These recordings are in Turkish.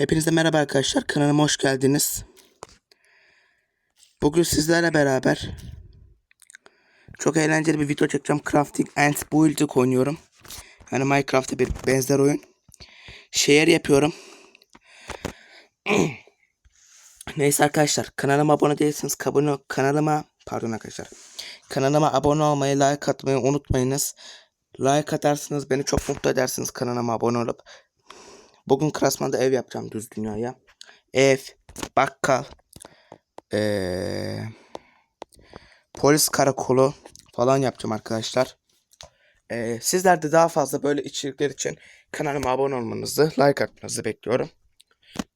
Hepinize merhaba arkadaşlar. Kanalıma hoş geldiniz. Bugün sizlerle beraber çok eğlenceli bir video çekeceğim. Crafting and Building oynuyorum. Yani Minecraft'a bir benzer oyun. Şehir yapıyorum. Neyse arkadaşlar kanalıma abone değilseniz abone kanalıma pardon arkadaşlar kanalıma abone olmayı like atmayı unutmayınız. Like atarsınız beni çok mutlu edersiniz kanalıma abone olup. Bugün Krasman'da ev yapacağım düz dünyaya. Ev, bakkal, ee, polis karakolu falan yapacağım arkadaşlar. Ee, sizler de daha fazla böyle içerikler için kanalıma abone olmanızı, like atmanızı bekliyorum.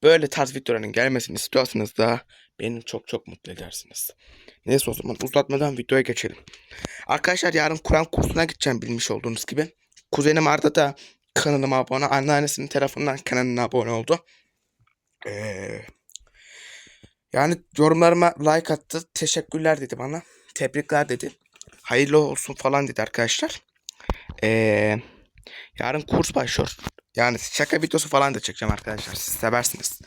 Böyle tarz videoların gelmesini istiyorsanız da beni çok çok mutlu edersiniz. Neyse o zaman uzatmadan videoya geçelim. Arkadaşlar yarın Kur'an kursuna gideceğim bilmiş olduğunuz gibi. Kuzenim Arda da kanalıma abone. Anneannesinin tarafından kanalına abone oldu. Ee, yani yorumlarıma like attı. Teşekkürler dedi bana. Tebrikler dedi. Hayırlı olsun falan dedi arkadaşlar. Ee, yarın kurs başlıyor. Yani şaka videosu falan da çekeceğim arkadaşlar. Siz seversiniz.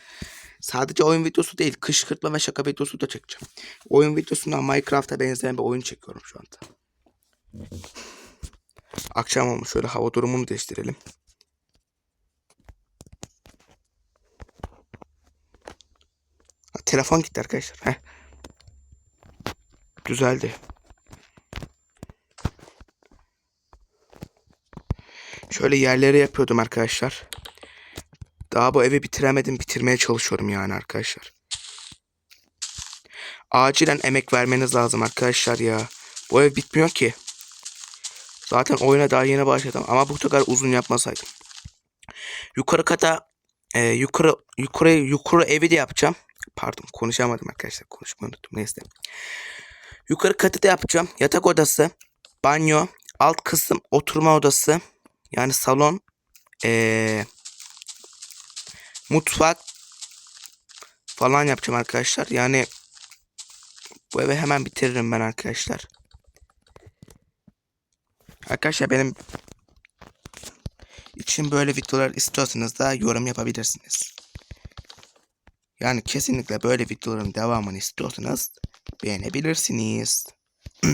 Sadece oyun videosu değil. Kışkırtma ve şaka videosu da çekeceğim. Oyun videosundan Minecraft'a benzeyen bir oyun çekiyorum şu anda. Akşam olmuş. Şöyle hava durumunu değiştirelim. Telefon gitti arkadaşlar. Heh. Düzeldi. Şöyle yerleri yapıyordum arkadaşlar. Daha bu evi bitiremedim. Bitirmeye çalışıyorum yani arkadaşlar. Acilen emek vermeniz lazım arkadaşlar ya. Bu ev bitmiyor ki. Zaten oyuna daha yeni başladım ama bu kadar uzun yapmasaydım. Yukarı kata e, yukarı yukarı yukarı evi de yapacağım. Pardon konuşamadım arkadaşlar. Konuşmayı unuttum. Neyse. Yukarı katı yapacağım. Yatak odası, banyo, alt kısım oturma odası. Yani salon, e, mutfak falan yapacağım arkadaşlar. Yani bu evi hemen bitiririm ben arkadaşlar. Arkadaşlar benim için böyle videolar istiyorsanız da yorum yapabilirsiniz. Yani kesinlikle böyle videoların devamını istiyorsanız beğenebilirsiniz.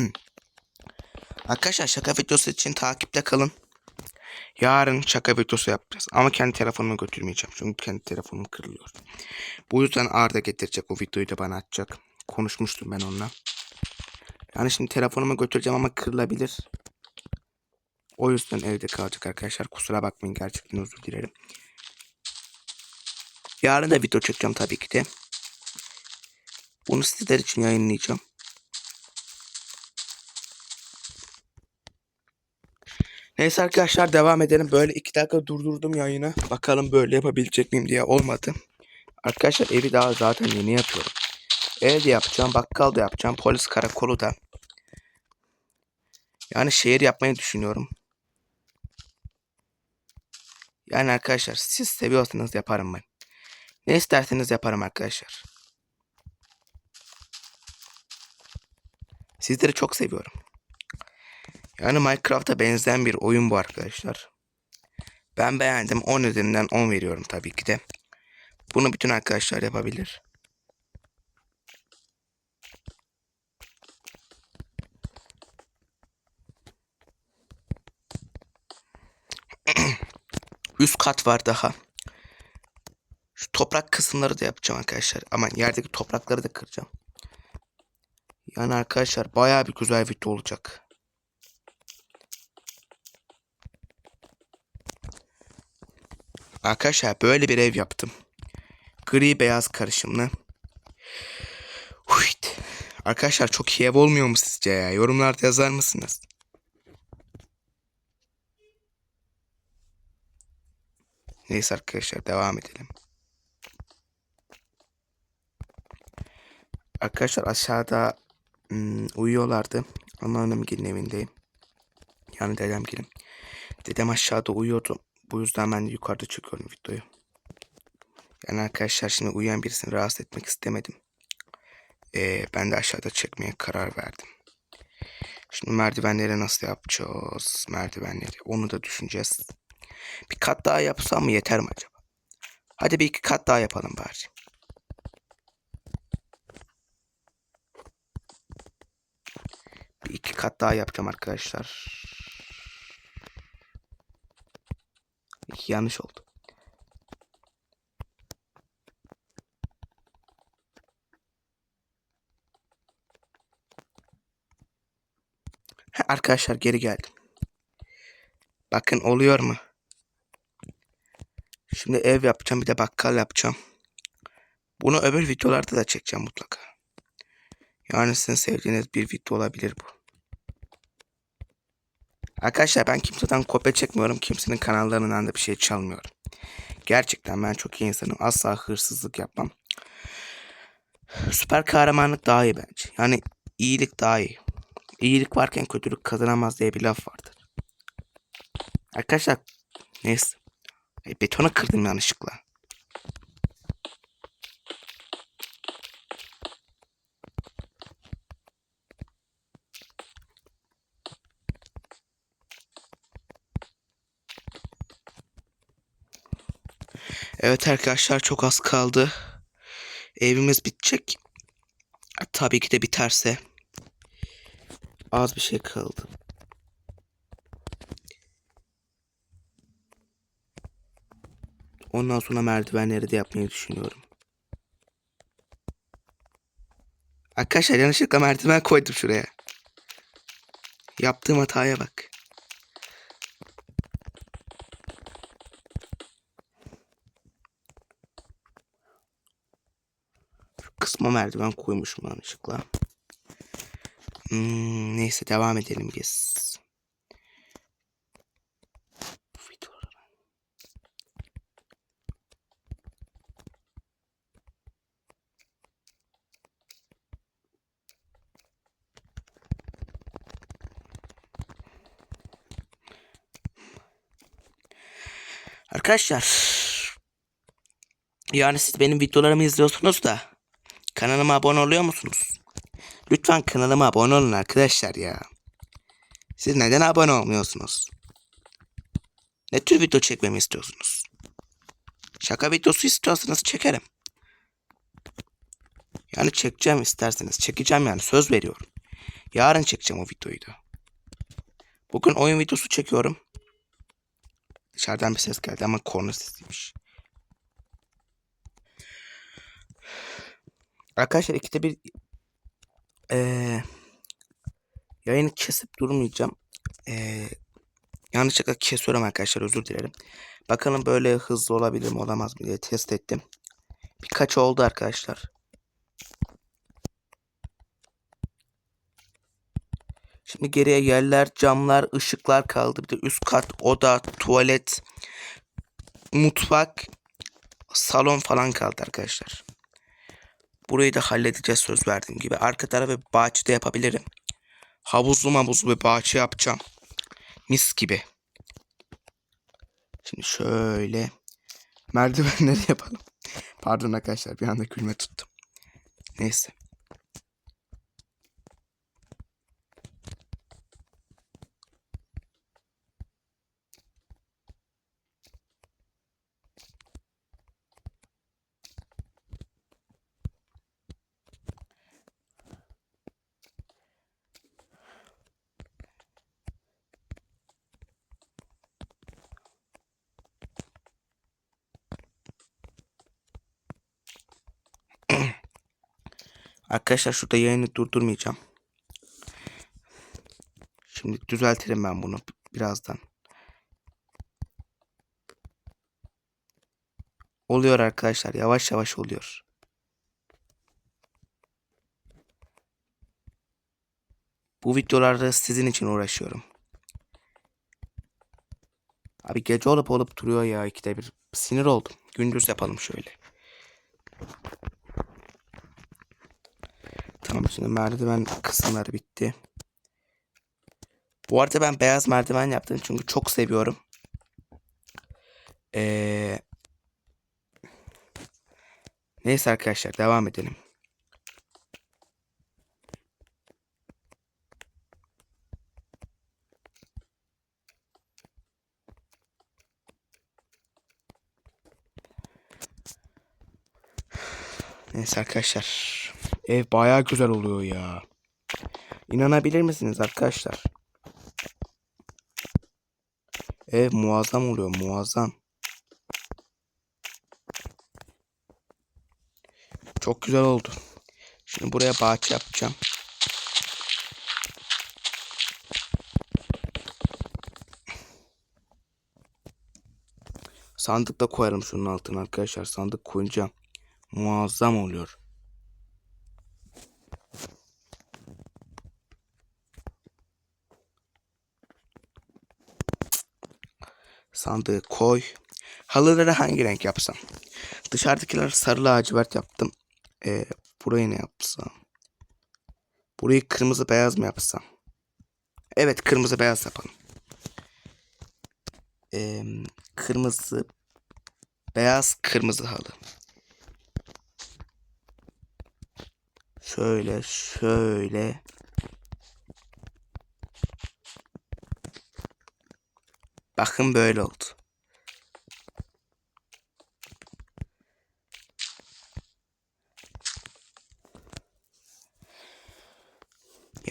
Arkadaşlar şaka videosu için takipte kalın. Yarın şaka videosu yapacağız. Ama kendi telefonumu götürmeyeceğim. Çünkü kendi telefonum kırılıyor. Bu yüzden Arda getirecek o videoyu da bana atacak. Konuşmuştum ben onunla. Yani şimdi telefonumu götüreceğim ama kırılabilir. O yüzden evde kalacak arkadaşlar. Kusura bakmayın gerçekten özür dilerim. Yarın da video çekeceğim tabii ki de. Bunu sizler için yayınlayacağım. Neyse arkadaşlar devam edelim. Böyle iki dakika durdurdum yayını. Bakalım böyle yapabilecek miyim diye olmadı. Arkadaşlar evi daha zaten yeni yapıyorum. Ev de yapacağım, bakkal da yapacağım, polis karakolu da. Yani şehir yapmayı düşünüyorum. Yani arkadaşlar siz seviyorsanız yaparım ben. Ne isterseniz yaparım arkadaşlar. Sizleri çok seviyorum. Yani Minecraft'a benzeyen bir oyun bu arkadaşlar. Ben beğendim. 10 üzerinden 10 veriyorum tabii ki de. Bunu bütün arkadaşlar yapabilir. Üst kat var daha. Şu toprak kısımları da yapacağım arkadaşlar. Ama yerdeki toprakları da kıracağım. Yani arkadaşlar bayağı bir güzel video olacak. Arkadaşlar böyle bir ev yaptım. Gri beyaz karışımlı. Huyt. Arkadaşlar çok iyi ev olmuyor mu sizce ya? Yorumlarda yazar mısınız? Neyse arkadaşlar devam edelim. Arkadaşlar aşağıda ım, uyuyorlardı. Anneannem gelin evindeyim. Yani dedem gelin. Dedem aşağıda uyuyordu. Bu yüzden ben yukarıda çekiyorum videoyu. Yani arkadaşlar şimdi uyuyan birisini rahatsız etmek istemedim. Ee, ben de aşağıda çekmeye karar verdim. Şimdi merdivenleri nasıl yapacağız? Merdivenleri onu da düşüneceğiz. Bir kat daha yapsam mı yeter mi acaba? Hadi bir iki kat daha yapalım bari. Bir iki kat daha yapacağım arkadaşlar. İki yanlış oldu. Arkadaşlar geri geldim. Bakın oluyor mu? Şimdi ev yapacağım bir de bakkal yapacağım. Bunu öbür videolarda da çekeceğim mutlaka. Yani sizin sevdiğiniz bir video olabilir bu. Arkadaşlar ben kimseden kopya çekmiyorum. Kimsenin kanallarından da bir şey çalmıyorum. Gerçekten ben çok iyi insanım. Asla hırsızlık yapmam. Süper kahramanlık daha iyi bence. Yani iyilik daha iyi. İyilik varken kötülük kazanamaz diye bir laf vardır. Arkadaşlar neyse. Betona kırdım yanlışlıkla. Evet arkadaşlar çok az kaldı. Evimiz bitecek. Tabii ki de biterse. Az bir şey kaldı. Ondan sonra merdivenleri de yapmayı düşünüyorum. Arkadaşlar yanlışlıkla merdiven koydum şuraya. Yaptığım hataya bak. Kısma merdiven koymuşum yanlışlıkla. Hmm, neyse devam edelim biz. Arkadaşlar yani siz benim videolarımı izliyorsunuz da kanalıma abone oluyor musunuz? Lütfen kanalıma abone olun arkadaşlar ya. Siz neden abone olmuyorsunuz? Ne tür video çekmemi istiyorsunuz? Şaka videosu istiyorsanız çekerim. Yani çekeceğim isterseniz. Çekeceğim yani söz veriyorum. Yarın çekeceğim o videoyu da. Bugün oyun videosu çekiyorum. Dışarıdan bir ses geldi ama korna sesiymiş. Arkadaşlar ikide bir eee yayını kesip durmayacağım. Eee yanlışlıkla kesiyorum arkadaşlar özür dilerim. Bakalım böyle hızlı olabilir mi olamaz mı diye test ettim. Birkaç oldu arkadaşlar. Şimdi geriye yerler, camlar, ışıklar kaldı. Bir de üst kat, oda, tuvalet, mutfak, salon falan kaldı arkadaşlar. Burayı da halledeceğiz söz verdiğim gibi. Arka tarafı bahçede yapabilirim. Havuzlu mavuzlu bir bahçe yapacağım. Mis gibi. Şimdi şöyle merdivenleri yapalım. Pardon arkadaşlar bir anda gülme tuttum. Neyse. Arkadaşlar şurada yayını durdurmayacağım. Şimdi düzeltirim ben bunu birazdan. Oluyor arkadaşlar. Yavaş yavaş oluyor. Bu videolarda sizin için uğraşıyorum. Abi gece olup olup duruyor ya ikide bir. Sinir oldum. Gündüz yapalım şöyle. Tamam şimdi merdiven kısımları bitti. Bu arada ben beyaz merdiven yaptım çünkü çok seviyorum. Ee... Neyse arkadaşlar devam edelim. Neyse arkadaşlar. Ev bayağı güzel oluyor ya. İnanabilir misiniz arkadaşlar? Ev muazzam oluyor muazzam. Çok güzel oldu. Şimdi buraya bahçe yapacağım. Sandık da koyarım şunun altına arkadaşlar. Sandık koyunca muazzam oluyor. Sandığı koy. Halıları hangi renk yapsam? Dışarıdakiler sarı lacivert yaptım. Ee, burayı ne yapsam? Burayı kırmızı beyaz mı yapsam? Evet kırmızı beyaz yapalım. Ee, kırmızı beyaz kırmızı halı. Şöyle şöyle. Bakın böyle oldu.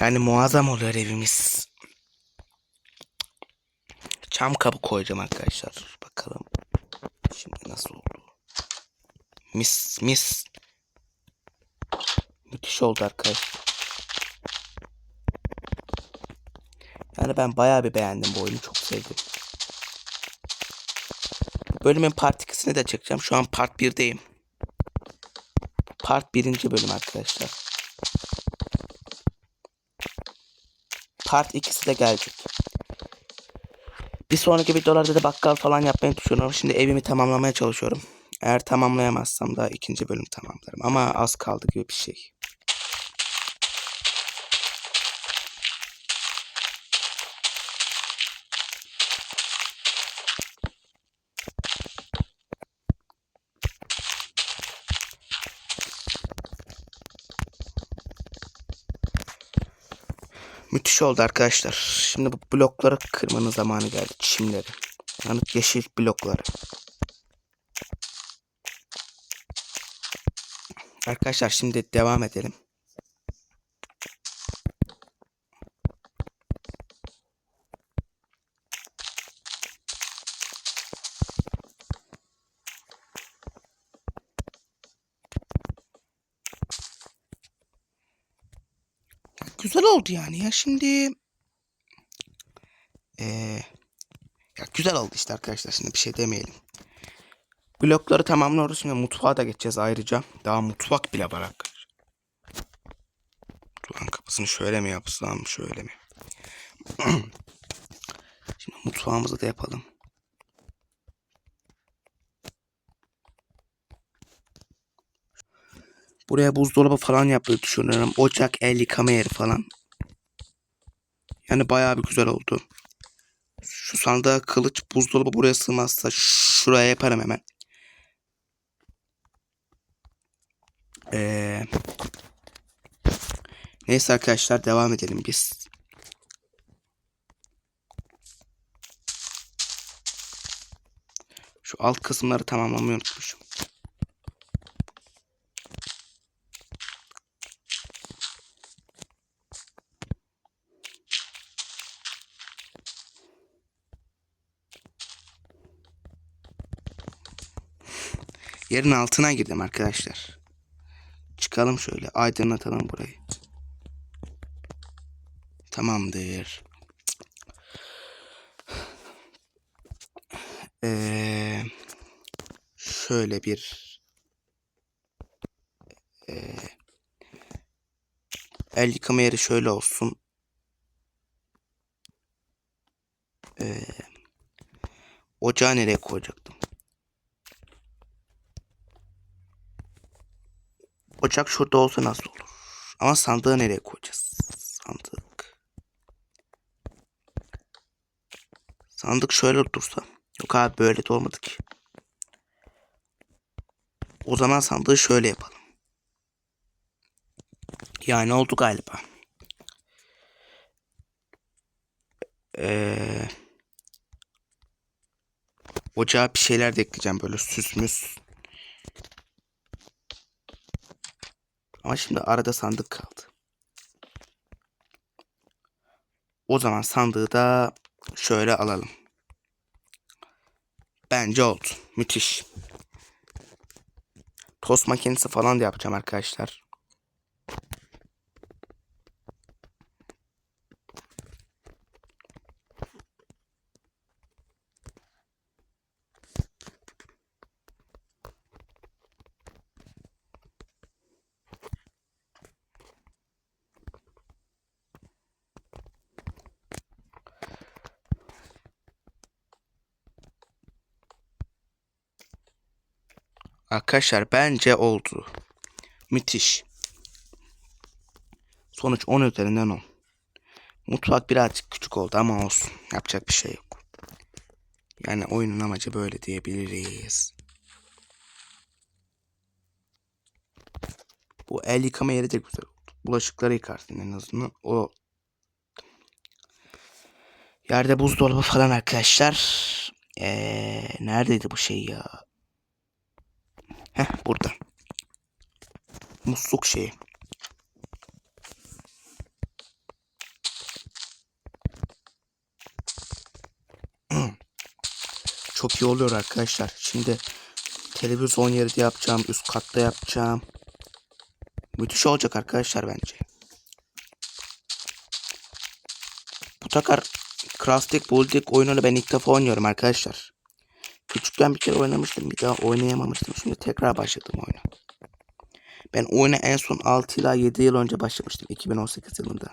Yani muazzam oluyor evimiz. Çam kabı koyacağım arkadaşlar. Bakalım. Şimdi nasıl oldu? Mis mis. Müthiş oldu arkadaşlar. Yani ben bayağı bir beğendim bu oyunu. Çok sevdim. Bölümün part 2'sini de çekeceğim. Şu an part 1'deyim. Part 1. bölüm arkadaşlar. Part 2'si de gelecek. Bir sonraki videolarda da bakkal falan yapmayı düşünüyorum. Şimdi evimi tamamlamaya çalışıyorum. Eğer tamamlayamazsam da ikinci bölüm tamamlarım. Ama az kaldı gibi bir şey. Müthiş oldu arkadaşlar. Şimdi bu blokları kırmanın zamanı geldi. Çimleri. Yani yeşil blokları. Arkadaşlar şimdi devam edelim. Güzel oldu yani ya şimdi. Ee, ya güzel oldu işte arkadaşlar şimdi bir şey demeyelim. Blokları tamamlıyoruz şimdi mutfağa da geçeceğiz ayrıca. Daha mutfak bile var arkadaşlar. Mutfağın kapısını şöyle mi yapsam şöyle mi? şimdi mutfağımızı da yapalım. Buraya buzdolabı falan yapmayı düşünüyorum. Ocak, el yıkama yeri falan. Yani bayağı bir güzel oldu. Şu sandığa kılıç buzdolabı buraya sığmazsa şuraya yaparım hemen. Ee, neyse arkadaşlar devam edelim biz. Şu alt kısımları tamamlamayı unutmuşum. Yerin altına girdim arkadaşlar. Çıkalım şöyle aydınlatalım burayı. Tamamdır. Ee, şöyle bir ee, el yıkama yeri şöyle olsun. Ee, ocağı nereye koyacaktım? Ocak şurada olsa nasıl olur? Ama sandığı nereye koyacağız? Sandık. Sandık şöyle dursa. Yok abi böyle de olmadı ki. O zaman sandığı şöyle yapalım. Yani oldu galiba. Ee, ocağa bir şeyler de ekleyeceğim böyle süs müs. Ama şimdi arada sandık kaldı. O zaman sandığı da şöyle alalım. Bence oldu. Müthiş. Tost makinesi falan da yapacağım arkadaşlar. Arkadaşlar bence oldu. Müthiş. Sonuç 10 üzerinden 10. Mutfak birazcık küçük oldu ama olsun. Yapacak bir şey yok. Yani oyunun amacı böyle diyebiliriz. Bu el yıkama yeri de güzel oldu. Bulaşıkları yıkarsın en azından. O Yerde buzdolabı falan arkadaşlar. Ee, neredeydi bu şey ya? Heh burada. Musluk şeyi. Çok iyi oluyor arkadaşlar. Şimdi televizyon yeri de yapacağım. Üst katta yapacağım. Müthiş olacak arkadaşlar bence. Bu takar Crafting Building oyununu ben ilk defa oynuyorum arkadaşlar. Küçükken bir kere oynamıştım. Bir daha oynayamamıştım. Şimdi tekrar başladım oyuna. Ben oyuna en son 6 ila 7 yıl önce başlamıştım. 2018 yılında.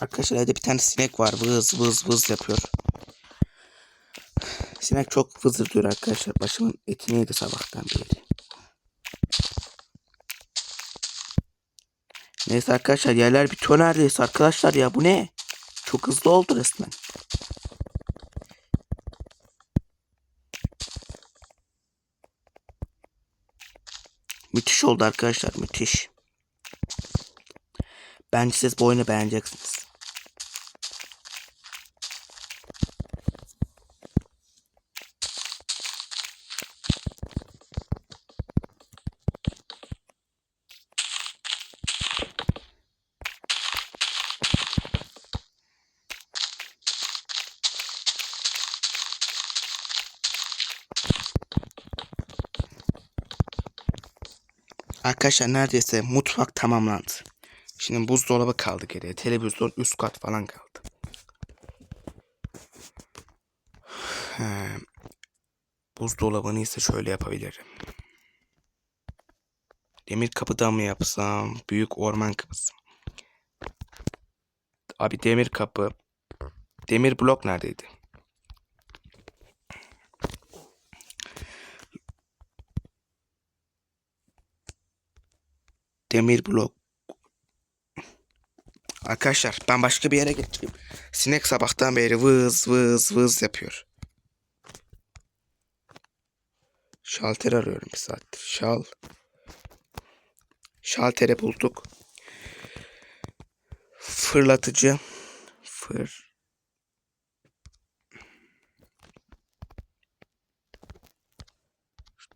Arkadaşlar evde bir tane sinek var. Vız vız vız yapıyor. Sinek çok vızırdıyor arkadaşlar. Başımın etini yedi sabahtan beri. Neyse arkadaşlar yerler bitiyor neredeyse arkadaşlar ya bu ne? Çok hızlı oldu resmen. Müthiş oldu arkadaşlar müthiş. Bence siz bu oyunu beğeneceksiniz. Arkadaşlar neredeyse mutfak tamamlandı. Şimdi buzdolabı kaldı geriye. Televizyon üst kat falan kaldı. He. Buzdolabını ise şöyle yapabilirim. Demir kapıdan mı yapsam? Büyük orman kapısı. Abi demir kapı. Demir blok neredeydi? Demir blok. Arkadaşlar ben başka bir yere geçeyim. Sinek sabahtan beri vız vız vız yapıyor. Şalter arıyorum bir saattir. Şal. Şaltere bulduk. Fırlatıcı. Fır.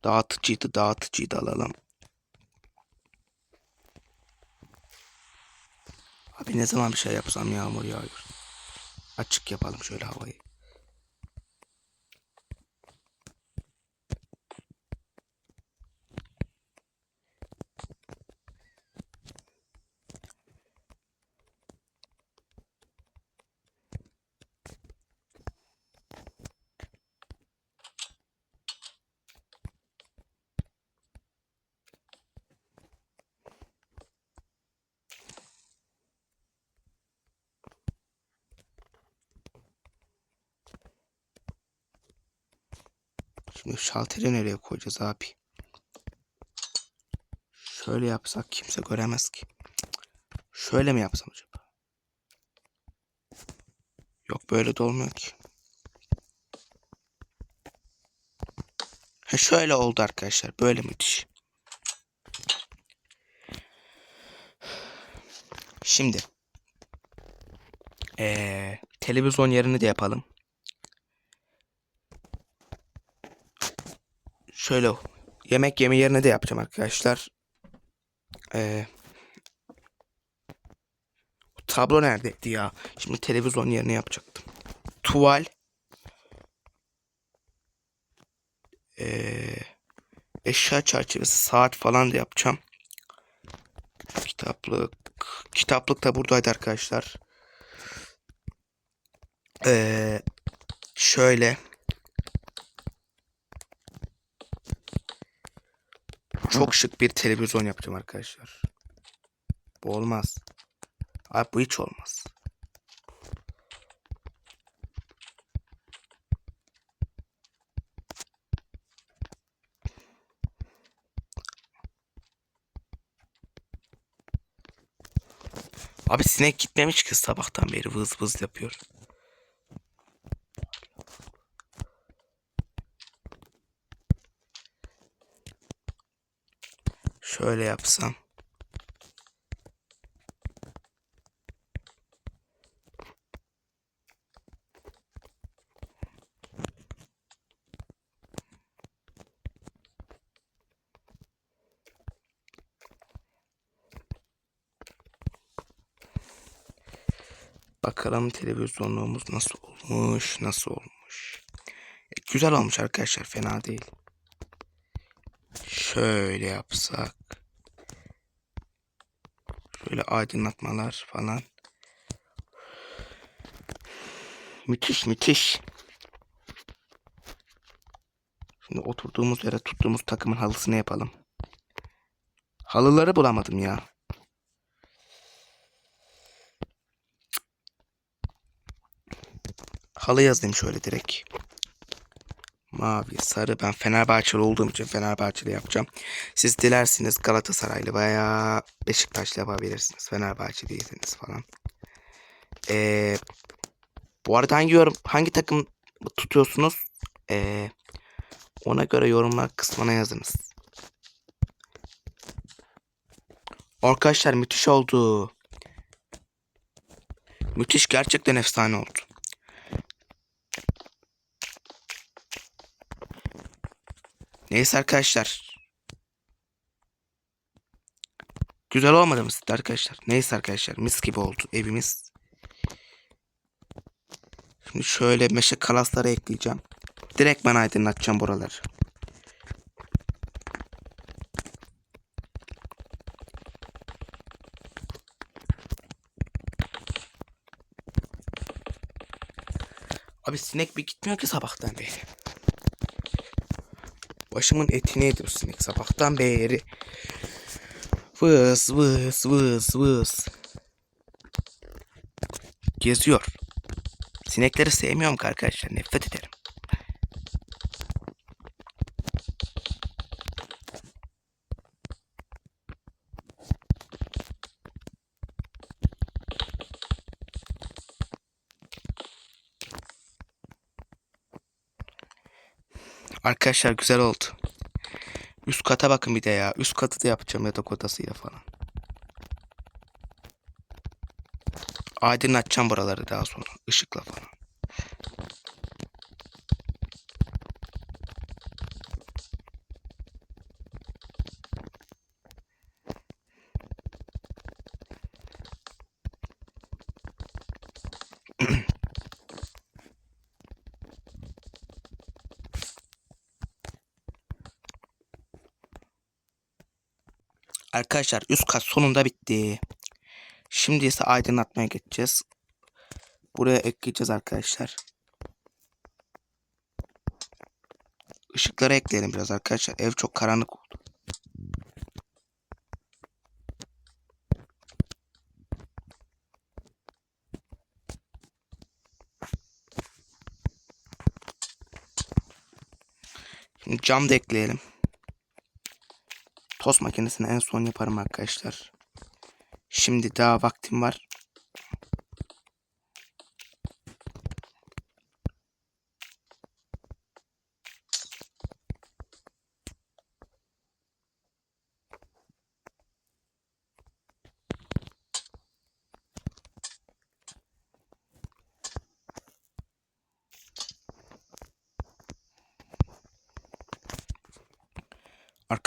Dağıtıcıydı dağıtıcıyı da alalım. Abi ne zaman bir şey yapsam yağmur yağıyor. Açık yapalım şöyle havayı. Şimdi şalteri nereye koyacağız abi? Şöyle yapsak kimse göremez ki. Şöyle mi yapsam acaba? Yok böyle de olmuyor ki. Ha şöyle oldu arkadaşlar. Böyle müthiş. Şimdi. Ee, televizyon yerini de yapalım. Şöyle yemek yeme yerine de yapacağım arkadaşlar. Ee, tablo neredeydi ya? Şimdi televizyon yerine yapacaktım. Tuval. Ee, eşya çerçevesi saat falan da yapacağım. Kitaplık. Kitaplık da buradaydı arkadaşlar. Ee, şöyle. Çok şık bir televizyon yapacağım arkadaşlar. Bu olmaz. Abi bu hiç olmaz. Abi sinek gitmemiş ki sabahtan beri vız vız yapıyor. Şöyle yapsam. Bakalım televizyonluğumuz nasıl olmuş, nasıl olmuş. E, güzel olmuş arkadaşlar, fena değil. Şöyle yapsak. Şöyle aydınlatmalar falan. Müthiş müthiş. Şimdi oturduğumuz yere tuttuğumuz takımın halısını yapalım. Halıları bulamadım ya. Halı yazayım şöyle direkt. Mavi, sarı. Ben Fenerbahçeli olduğum için Fenerbahçeli yapacağım. Siz dilersiniz Galatasaraylı veya Beşiktaşlı yapabilirsiniz. Fenerbahçe değilsiniz falan. Ee, bu arada hangi yorum, hangi takım tutuyorsunuz? Ee, ona göre yorumlar kısmına yazınız. Arkadaşlar müthiş oldu. Müthiş gerçekten efsane oldu. Neyse arkadaşlar. Güzel olmadı mı sizde arkadaşlar? Neyse arkadaşlar mis gibi oldu evimiz. Şimdi şöyle meşe kalasları ekleyeceğim. Direkt ben aydınlatacağım buraları. Abi sinek bir gitmiyor ki sabahtan beri. Başımın etini yedi bu sinek sabahtan beri. Vız vız vız vız. Geziyor. Sinekleri sevmiyorum arkadaşlar. Nefret ederim. Arkadaşlar güzel oldu. Üst kata bakın bir de ya. Üst katı da yapacağım yatak odasıyla falan. Aydınlatacağım buraları daha sonra. ışıkla falan. Arkadaşlar üst kat sonunda bitti. Şimdi ise aydınlatmaya geçeceğiz. Buraya ekleyeceğiz arkadaşlar. Işıkları ekleyelim biraz arkadaşlar. Ev çok karanlık oldu. Şimdi cam da ekleyelim. Tost makinesini en son yaparım arkadaşlar. Şimdi daha vaktim var.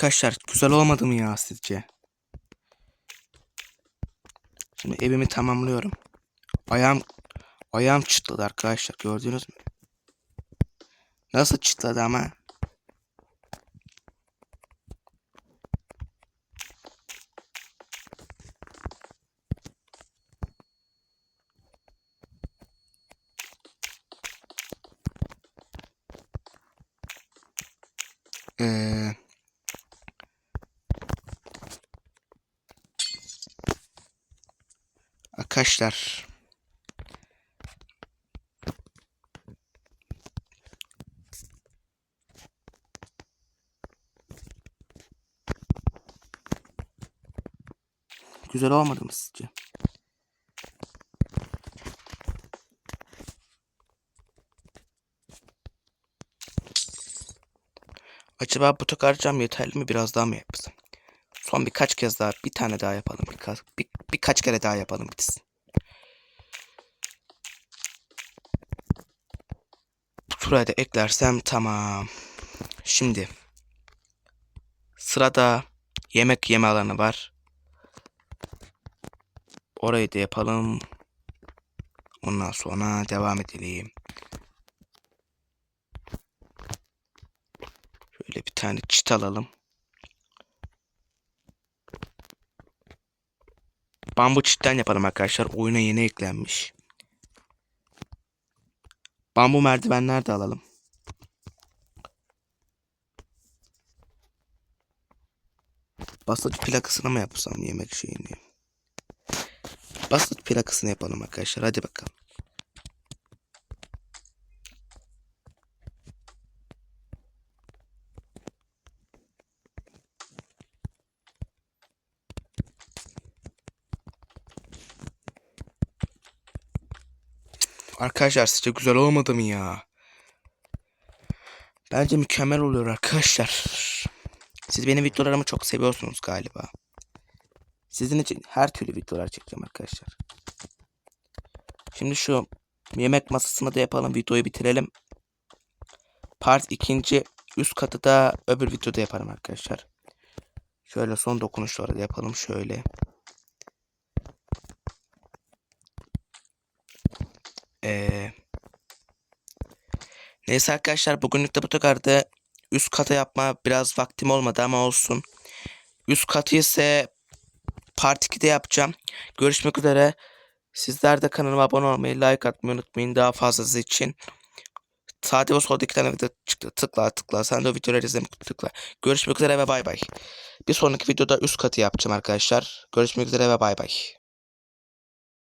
Arkadaşlar güzel olmadı mı ya sizce? Şimdi evimi tamamlıyorum. Ayağım ayağım çıtladı arkadaşlar gördünüz mü? Nasıl çıtladı ama? Ee, arkadaşlar güzel olmadı mı sizce? Acaba bu takar cam yeterli mi? Biraz daha mı yapsam? Son birkaç kez daha, bir tane daha yapalım. Birka, bir, birkaç kere daha yapalım bitsin. Buraya da eklersem tamam. Şimdi sırada yemek yeme alanı var. Orayı da yapalım. Ondan sonra devam edelim. Şöyle bir tane çit alalım. Bambu çitten yapalım arkadaşlar. Oyuna yeni eklenmiş. Bambu merdivenler de alalım. Basit plakasını mı yapsam yemek şeyini? Basit plakasını yapalım arkadaşlar. Hadi bakalım. Arkadaşlar sizce güzel olmadı mı ya? Bence mükemmel oluyor arkadaşlar. Siz benim videolarımı çok seviyorsunuz galiba. Sizin için her türlü videolar çekeceğim arkadaşlar. Şimdi şu yemek masasını da yapalım. Videoyu bitirelim. Part ikinci üst katı da öbür videoda yaparım arkadaşlar. Şöyle son dokunuşları da yapalım. Şöyle. Ee, neyse arkadaşlar bugünlük de bu kadardı. Üst kata yapma biraz vaktim olmadı ama olsun. Üst katı ise part 2'de yapacağım. Görüşmek üzere. Sizler de kanalıma abone olmayı, like atmayı unutmayın daha fazlası için. Sağda ve solda iki tane video çıktı. Tıkla tıkla. Sen de o videoları izlemek tıkla. Görüşmek üzere ve bay bay. Bir sonraki videoda üst katı yapacağım arkadaşlar. Görüşmek üzere ve bay bay.